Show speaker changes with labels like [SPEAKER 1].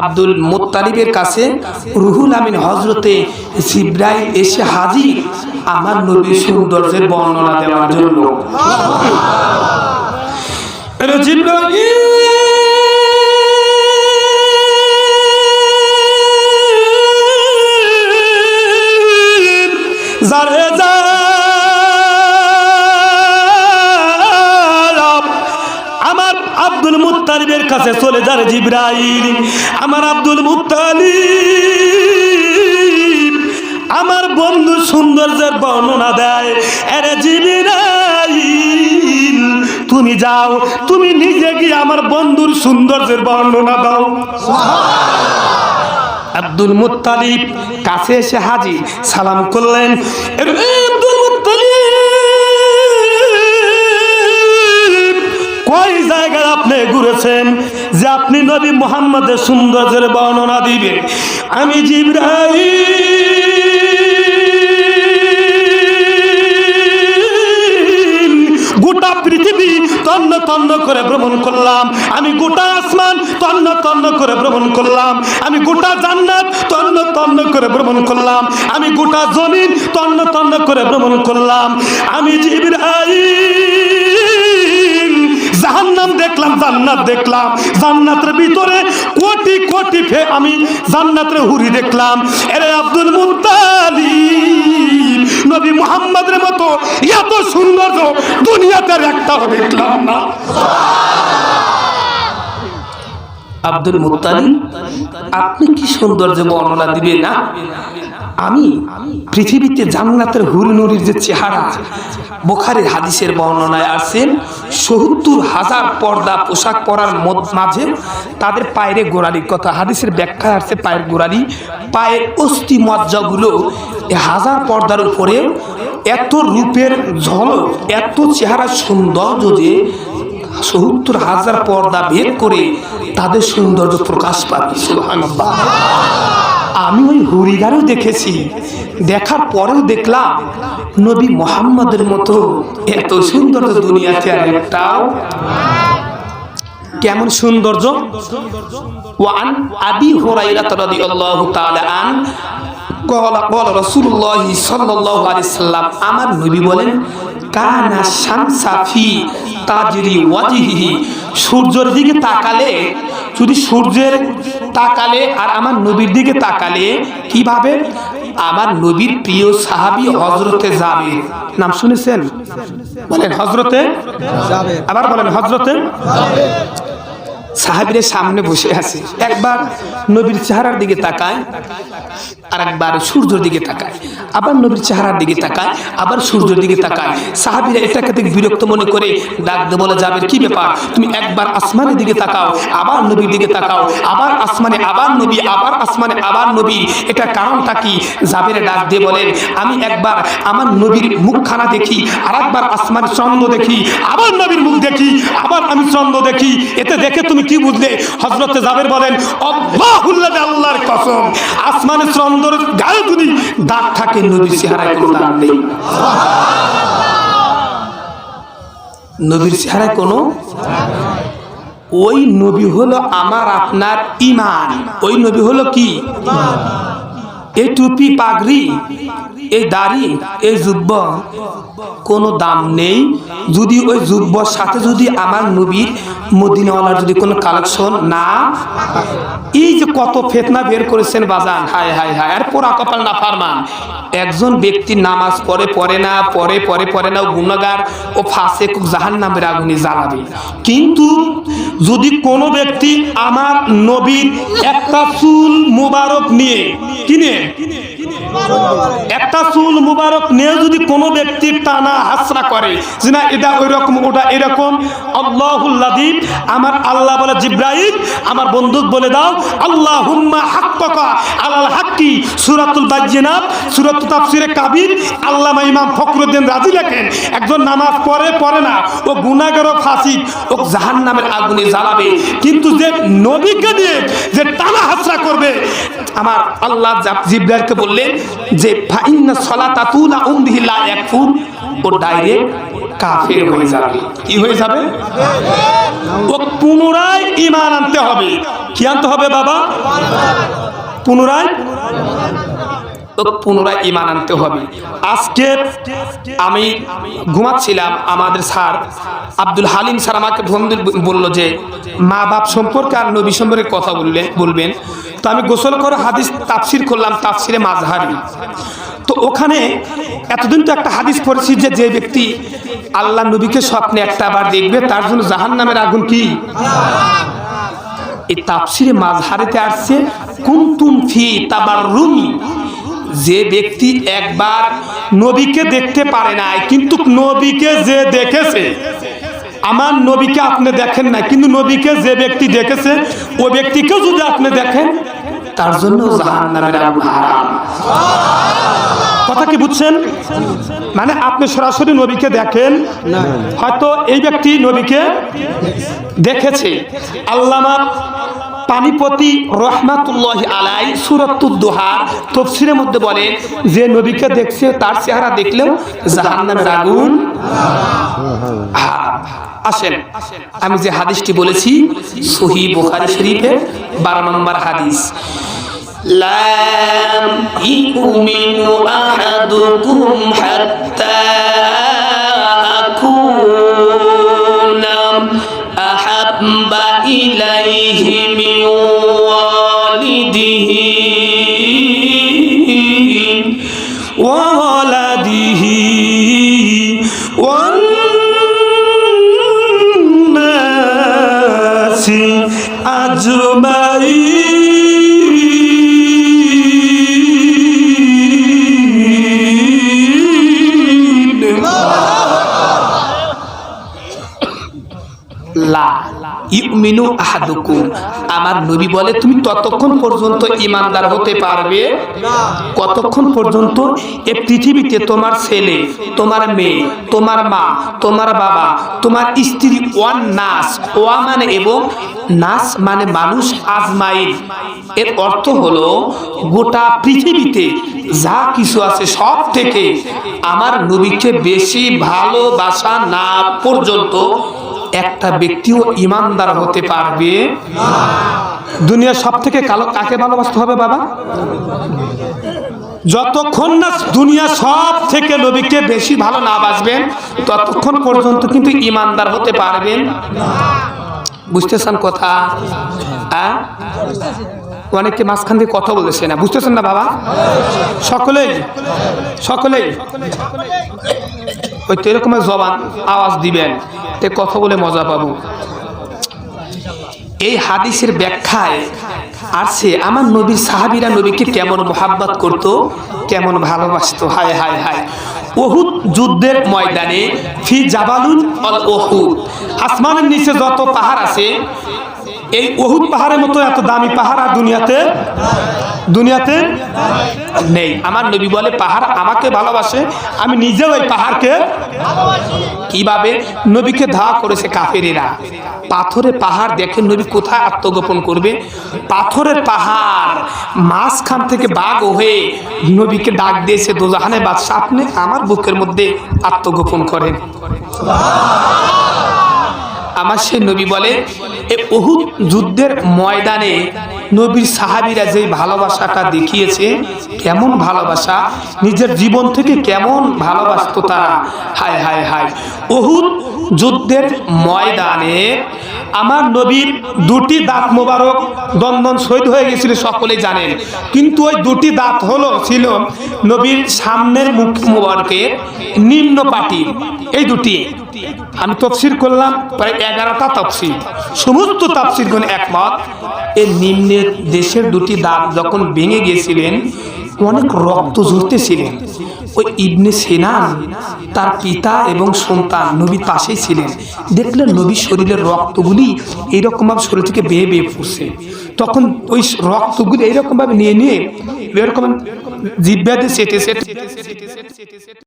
[SPEAKER 1] আব্দুল মোত্তালিবের কাছে রুহুল আমিন হজরতে জিব্রাইল এসে হাজির। আমার নবীর সৌন্দর্যের বর্ণনা দেওয়ার জন্য। যারে কাছে চলে যারে জিব্রাইল। আমার আব্দুল মুত্তালিব আমার বন্ধু সৌন্দর্যের বর্ণনা দেয় আরে জিব্রাইল তুমি যাও তুমি নিজে গিয়ে আমার বন্ধুর সৌন্দর্যের বর্ণনা দাও। আব্দুল মুত্তালিব কাছে এসে হাজি সালাম করলেন এর আব্দুল কয় জায়গায় আপনি ঘুরেছেন? নবী মোহাম্মদের সৌন্দর্যের বর্ণনা দিবেন আমি জিব্রাহিম গোটা পৃথিবী তন্ন তন্ন করে ভ্রমণ করলাম। আমি গোটা আসমান তন্ন তন্ন করে ভ্রমণ করলাম। আমি গোটা জান্নাত তন্ন তন্ন করে ভ্রমণ করলাম। আমি গোটা জমিন তন্ন তন্ন করে ভ্রমণ করলাম। আমি জিব্রাহিম জাহান্নাম দেখলাম, জান্নাত দেখলাম। জান্নাতের ভিতরে কোটি কোটি ফে আমি জান্নাতের হুরি দেখলাম। এরে আব্দুল মুত্তালিব, নবী মুহাম্মদের মতো এত সুন্দর দুনিয়াতে আর একটাও দেখলাম না। আব্দুল মুত্তালিব, আপনি কি সৌন্দর্য বর্ণনা দিবেন না? আমি পৃথিবীতে জান্নাতের হুরনুরির যে চেহারা, বোখারের হাদিসের বর্ণনায় আছেন সত্তর হাজার পর্দা পোশাক পরার মাঝে তাদের পায়ের গোড়ালির কথা হাদিসের ব্যাখ্যা আছে পায়ের গোড়ালি, পায়ের অস্থি মজ্জাগুলো হাজার পর্দার উপরে এত রূপের ঝলক, এত চেহারা সৌন্দর্য যে সত্তর হাজার পর্দা ভেদ করে তাদের সৌন্দর্য প্রকাশ পাবে আমি ওই হরিদারও দেখেছি। দেখার পরেও দেখলাম নবী মোহাম্মদের মতো এত সুন্দর দুনিয়াতে আর একটাও। কেমন সৌন্দর্য? ওয়ান আবি হুরাইরা রাদিয়াল্লাহু তাআলা আন আমার নবী বলেন, কানা শামসা তাজরি সূর্যের দিকে তাকালে যদি সূর্যের তাকালে আর আমার নবীর দিকে তাকালে কীভাবে? আমার নবীর প্রিয় সাহাবি হজরতে যাবে নাম শুনেছেন? বলেন হজরতে আবার বলেন হজরতে সাহাবিরের সামনে বসে আছে। একবার নবীর চেহারার দিকে তাকায় আর একবার সূর্যের দিকে তাকায়, আবার নবীর চেহারার দিকে তাকায়, আবার সূর্যের দিকে তাকায়। সাহাবিরা এটাকে দেখে বিরক্ত মনে করে ডাক দিয়ে বলে যাবে কি ব্যাপার? তুমি একবার আসমানের দিকে তাকাও, আবার নবীর দিকে তাকাও, আবার আসমানে, আবার নবী, আবার আসমানে, আবার নবী। এটা কারণটা কি? জাবেরে ডাক দিয়ে বলেন, আমি একবার আমার নবীর মুখখানা দেখি আর একবার আসমানের চন্দ্র দেখি, আবার নবীর মুখ দেখি, আবার আমি চন্দ্র দেখি। এতে দেখে তুমি কি বুঝলে? হজরতে জাবের বলেন আল্লাহর কসম। আসমানের চন্দ্রের গায়ে যদি দাগ থাকে, নবীর চেহারায় কোনো দাগ নেই। নবীর চেহারায় কোনো ওই নবী হলো আমার, আপনার ইমান ওই নবী হলো কি? এই টুপি পাগড়ি। এই দাড়ি, এই জুব্ব, কোনো দাম নেই। যদি ওই জুব্বর সাথে যদি আমার নবীর মদিনাওয়ালার যদি কোনো কালেকশন না এই যে কত ফেতনা বের করেছেন বাজান। হায় হায় হায়, আর পোড়া কপাল না ফারমান। একজন ব্যক্তি নামাজ পড়ে পড়ে না পরে পরে পড়ে না গুণগার, ও ফাঁসে জাহান নামের আগুনে জ্বালাবে। কিন্তু যদি কোনো ব্যক্তি আমার নবীর একটা চুল মুবারক নিয়ে কিনে একটা চুল মুবারক নিয়ে যদি কোনো ব্যক্তি টানা হাসরা করে যে না এটা ওই রকম ওটা এরকম আল্লাহুল্লাদিব আমার আল্লাহ বলে জিব্রাহিম আমার বন্ধু বলে দাও আল্লাহ হুম্মা হাক্কা আলাল হাক্কি, সুরাতুল বাজ্জিনাত সুরাত তাফসিরে কাবির, আল্লামা ইমাম ফখরুদ্দিন রাজি লেখেন, একজন নামাজ পড়ে পড়ে না, ও গুনাগার ও ফাসিক, ও জাহান নামের আগুনে জ্বালাবে, কিন্তু যে নবীকে দিয়ে যে টানা হাসরা করবে আমার আল্লাহ জিব্রাইলকে বললেন যে, ফাইন্না সলাতা তুলা উমদিহি লা ইয়াকফুর। ও ডাইরেক্ট কাফের হয়ে যাবে। কি হয়ে যাবে?
[SPEAKER 2] ও পুনরায় ইমান আনতে হবে। কি আনতে হবে বাবা? পুনরায়?
[SPEAKER 1] পুনরায় ইমান আনতে হবে।
[SPEAKER 2] আজকে
[SPEAKER 1] আমি ঘুমাচ্ছিলাম, আমাদের স্যার আব্দুল হালিম স্যার আমাকে ফোন বলল যে, মা বাপ সম্পর্কে আর নবী সম্পর্কে কথা বললে বলবেন। তো আমি গোসল করে হাদিস তাফসির করলাম, তাফসিরে মাঝহারি তো ওখানে এতদিন তো একটা হাদিস পড়েছি যে যে ব্যক্তি আল্লাহ নবীকে স্বপ্নে একটা বার দেখবে, তার জন্য জাহান নামের আগুন কি? এই তাফসিরে মাঝহারিতে আসছে, কুন্তুম ফি তাবার রুমি যে ব্যক্তি একবার নবীকে দেখতে পারে নাই, কিন্তু নবীকে যে দেখেছে, আমার নবীকে আপনি দেখেন না কিন্তু নবীকে যে ব্যক্তি দেখেছে, ওই ব্যক্তিকেও যদি আপনি দেখেন তার জন্য জাহান্নামের আগুন হারাম।
[SPEAKER 2] কথা কি বুঝছেন? মানে আপনি সরাসরি নবীকে দেখেন হয়তো এই ব্যক্তি নবীকে
[SPEAKER 1] দেখেছে। আল্লামা পানিপতি রহমাতুল্লাহ আলাই সুরতুদ্দোহার তফসিরের মধ্যে বলেন যে নবীকে দেখছে তার চেহারা দেখলেও জাহান্নামের আগুন হারাম। আসেন আমি যে হাদিসটি বলেছি সহি বুখারী শরীফের বারো নম্বর হাদিস। لا يؤمن أحدكم حتى লা ইউমিনু আহাদুকুম। আমার নবী বলে তুমি ততক্ষণ পর্যন্ত ইমানদার হতে পারবে? কতক্ষণ পর্যন্ত? এ পৃথিবীতে তোমার ছেলে তোমার মেয়ে তোমার মা তোমার বাবা তোমার স্ত্রী ওয়ান নাস ওয়া মানে এবং নাস মানে মানুষ আজমাইন। এর অর্থ হলো গোটা পৃথিবীতে যা কিছু আছে সব থেকে আমার নবীকে বেশি ভালোবাসা না পর্যন্ত একটা ব্যক্তিও ইমানদার হতে পারবে?
[SPEAKER 2] দুনিয়ার সব থেকে কালো কাকে ভালোবাসতে হবে বাবা? যতক্ষণ না দুনিয়া সব থেকে নবীকে
[SPEAKER 1] বেশি ভালো না বাসবেন, ততক্ষণ পর্যন্ত কিন্তু ইমানদার হতে পারবেন। বুঝতেছেন কথা? হ্যাঁ অনেকে মাঝখান দিয়ে কথা বলতেছে না। বুঝতেছেন না বাবা?
[SPEAKER 2] সকলেই সকলেই।
[SPEAKER 1] ওই তো এরকম জবান, আওয়াজ দিবেন, তে কথা বলে মজা পাবো। এই হাদিসের ব্যাখ্যায় আছে, আমার নবীর সাহাবিরা নবীকে কেমন মোহাব্বত করত, কেমন ভালোবাসত। হায় হায় হায়। ওহুদ যুদ্ধের ময়দানে, ফি জাবালুন অল ওহুদ। আসমানের নিচে যত পাহাড় আছে,
[SPEAKER 2] এই ওহুদ পাহাড়ের মতো এত দামি পাহাড় আর দুনিয়াতে দুনিয়াতে
[SPEAKER 1] নেই। আমার নবী বলে, পাহাড় আমাকে ভালোবাসে,
[SPEAKER 2] আমি নিজেও ওই পাহাড়কে
[SPEAKER 1] কীভাবে নবীকে ধাওয়া করেছে কাফেরেরা? পাথরে পাহাড় দেখে নবী কোথায় আত্মগোপন করবে? পাথরের পাহাড় মাঝখান থেকে বাঘ হয়ে নবীকে ডাক দিয়েছে, দোজাহানে বাদশাহ, আপনি আমার বুকের মধ্যে আত্মগোপন করেন। আমার সে নবী বলে, এ অহুদ যুদ্ধের ময়দানে নবীর সাহাবিরা যে ভালোবাসাটা দেখিয়েছে, কেমন ভালোবাসা, নিজের জীবন থেকে কেমন ভালোবাসতো তারা? হায় হায় হায়। অহুদ যুদ্ধের ময়দানে আমার নবীর দুটি দাঁত মোবারক দন্দন শহীদ হয়ে গেছিল সকলে জানেন। কিন্তু ওই দুটি দাঁত হলো, ছিল নবীর সামনের মুখ মোবারকের নিম্ন পাটি। এই দুটি। আমি তফসির করলাম প্রায় এগারোটা তফসির সমস্ত তফসিরগুলো একমত এই নিম্নের দেশের দুটি দাঁত যখন ভেঙে গিয়েছিলেন অনেক রক্ত ঝরতেছিলেন ওই ইবনে সেনান তার পিতা এবং সন্তান নবীর পাশেই ছিলেন দেখলেন নবীর শরীরের রক্তগুলি এইরকমভাবে শরীর থেকে বেয়ে বেয়ে পড়ছে তখন ওই রক্তগুলি এইরকমভাবে নিয়ে নিয়ে এরকম জিব্বাতে সেটে সেটে